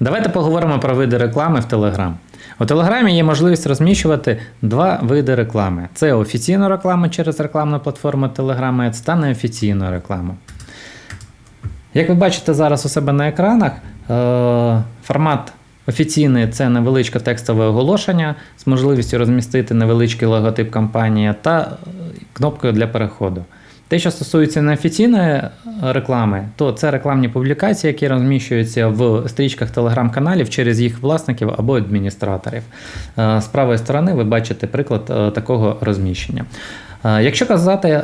Давайте поговоримо про види реклами в Телеграм. У Телеграмі є можливість розміщувати два види реклами: це офіційну рекламу через рекламну платформу Telegram Ads та неофіційну рекламу. Як ви бачите зараз у себе на екранах, е, формат офіційний це невеличке текстове оголошення з можливістю розмістити невеличкий логотип компанії та е, кнопкою для переходу. Те, що стосується неофіційної реклами, то це рекламні публікації, які розміщуються в стрічках телеграм-каналів через їх власників або адміністраторів. Е, З правої сторони ви бачите приклад е, такого розміщення. Е, Якщо казати е,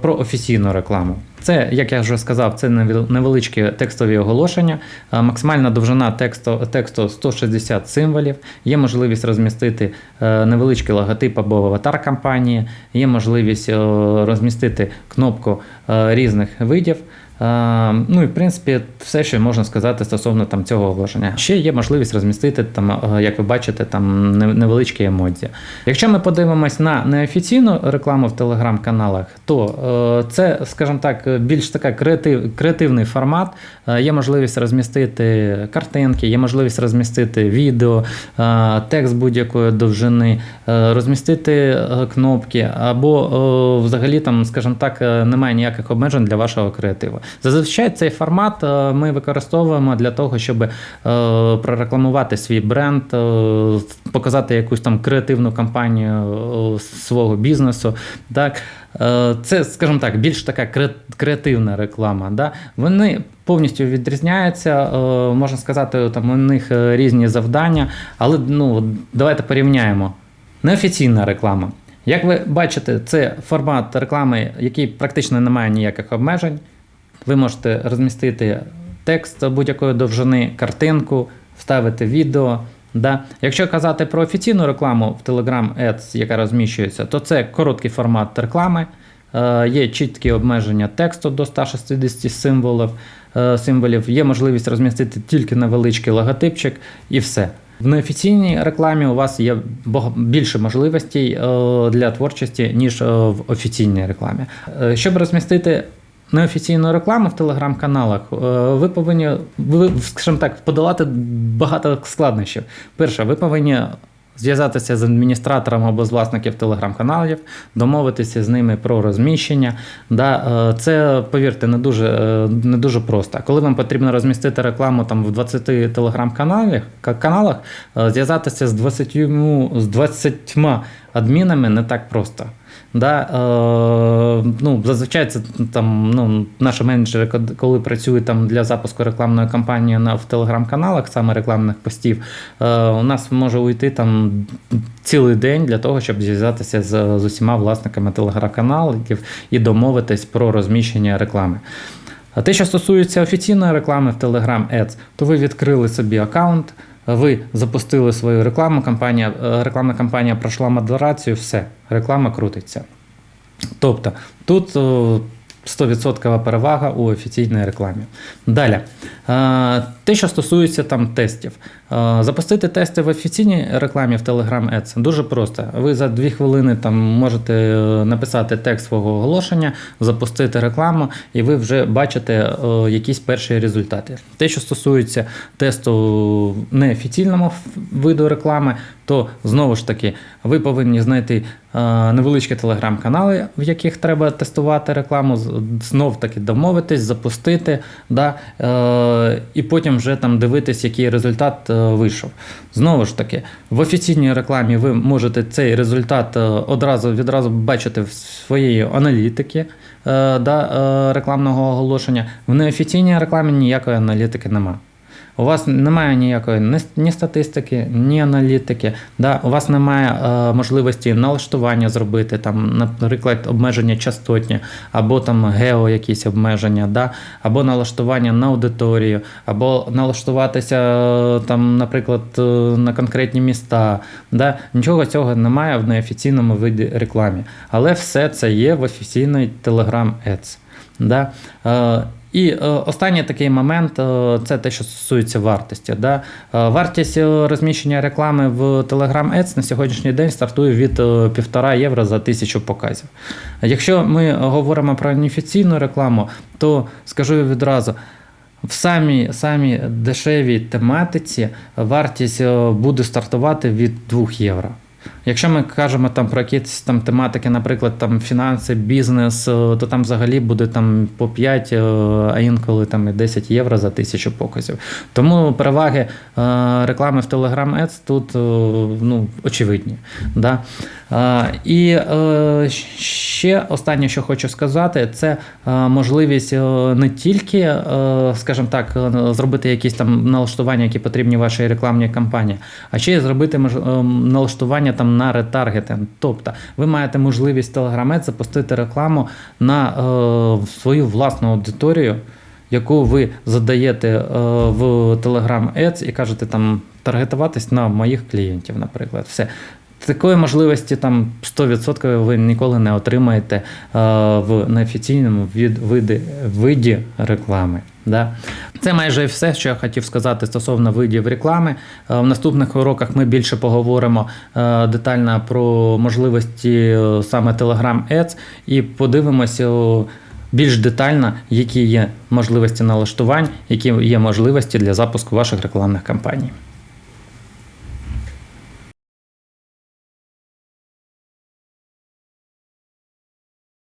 про офіційну рекламу, це, як я вже сказав, це невеличкі текстові оголошення. Е, Максимальна довжина тексту, тексту 160 символів. Є можливість розмістити е, невеличкий логотип або аватар компанії, є можливість розмістити кнопку е, різних видів. Е, Ну і в принципі все, що можна сказати стосовно там цього оголошення. Ще є можливість розмістити там, е, як ви бачите, там невеличкі емодзі. Якщо ми подивимось на неофіційну рекламу в телеграм-каналах, то е, це, скажімо так, більш така креатив, креативний формат. Є можливість розмістити картинки, є можливість розмістити відео, текст будь-якої довжини, розмістити кнопки, або взагалі там, скажімо так, немає ніяких обмежень для вашого креативу. Зазвичай цей формат е, ми використовуємо для того, щоб е, прорекламувати свій бренд, е, показати якусь там креативну кампанію свого бізнесу. Так? Це, скажімо так, більш така креативна реклама. Да? Вони повністю відрізняються, можна сказати, там у них різні завдання, але ну, давайте порівняємо. Неофіційна реклама. Як ви бачите, це формат реклами, який практично не має ніяких обмежень. Ви можете розмістити текст будь-якої довжини, картинку, вставити відео. Да. Якщо казати про офіційну рекламу в Telegram Ads, яка розміщується, то це короткий формат реклами. Е, Є чіткі обмеження тексту до 160 символів, е, символів. Є можливість розмістити тільки невеличкий логотипчик і все. В неофіційній рекламі у вас є більше можливостей е, для творчості, ніж в офіційній рекламі. Щоб розмістити неофіційну рекламу в телеграм-каналах, е, ви повинні, ви, скажімо так, подолати багато складнощів. Перше, ви повинні зв'язатися з адміністратором або з власників телеграм-каналів, домовитися з ними про розміщення. Да, е, це, повірте, не дуже, е, не дуже просто. Коли вам потрібно розмістити рекламу там в 20 телеграм-каналах, каналах, зв'язатися з 20, з 20 адмінами не так просто. Да, е, ну, зазвичай це там ну, наші менеджери, коли працюють там для запуску рекламної кампанії на в телеграм-каналах, саме рекламних постів, е, у нас може уйти там цілий день для того, щоб зв'язатися з, з усіма власниками телеграм-каналів і домовитись про розміщення реклами. А те, що стосується офіційної реклами в Telegram Ads, то ви відкрили собі аккаунт, ви запустили свою рекламу, кампанія, е, рекламна кампанія пройшла модерацію, все, реклама крутиться. Тобто тут 100% перевага у офіційній рекламі. Далі, Е, те, що стосується там тестів. Запустити тести в офіційній рекламі в Telegram Ads дуже просто. Ви за 2 хвилини там можете е, написати текст свого оголошення, запустити рекламу, і ви вже бачите е, якісь перші результати. Те, що стосується тесту в неофіційному виду реклами, то знову ж таки ви повинні знайти е, невеличкі телеграм-канали, в яких треба тестувати рекламу, знов таки домовитись, запустити, да, і потім вже там дивитись, який результат вийшов. Знову ж таки, в офіційній рекламі ви можете цей результат е, одразу відразу бачити в своєї аналітики е, да, е, рекламного оголошення. В неофіційній рекламі ніякої аналітики немає. У вас немає ніякої ні, статистики, ні аналітики. Да? У вас немає е, можливості налаштування зробити, там, наприклад, обмеження частотні, або там гео якісь обмеження, да? або налаштування на аудиторію, або налаштуватися, е, там, наприклад, е, на конкретні міста. Да? Нічого цього немає в неофіційному виді рекламі. Але все це є в офіційної Telegram Ads. Да? Е, і е, останній такий момент е, це те, що стосується вартості. Да? Е, вартість розміщення реклами в Telegram Ads на сьогоднішній день стартує від е, 1,5 євро за тисячу показів. Якщо ми говоримо про неофіційну рекламу, то скажу відразу. в самій, самій дешевій тематиці вартість буде стартувати від 2 євро. Якщо ми кажемо там про якісь там тематики, наприклад, там фінанси, бізнес, е, то там взагалі буде там по 5, е, а інколи там і 10 євро за тисячу показів. Тому переваги е, реклами в Telegram Ads тут ну, очевидні. Да? І ще останнє, що хочу сказати, це можливість не тільки, скажімо так, зробити якісь там налаштування, які потрібні вашій рекламній кампанії, а ще й зробити е, налаштування там на ретаргетинг. Тобто ви маєте можливість Telegram запустити рекламу на е, свою власну аудиторію. Яку ви задаєте е, в Telegram Ads і кажете там таргетуватись на моїх клієнтів, наприклад. Все. Такої можливості там 100% ви ніколи не отримаєте е, в неофіційному від, види, виді реклами. Да? Це майже все, що я хотів сказати стосовно видів реклами. Е, В наступних уроках ми більше поговоримо е, детально про можливості е, саме Telegram Ads і подивимося більш детально, які є можливості налаштувань, які є можливості для запуску ваших рекламних кампаній.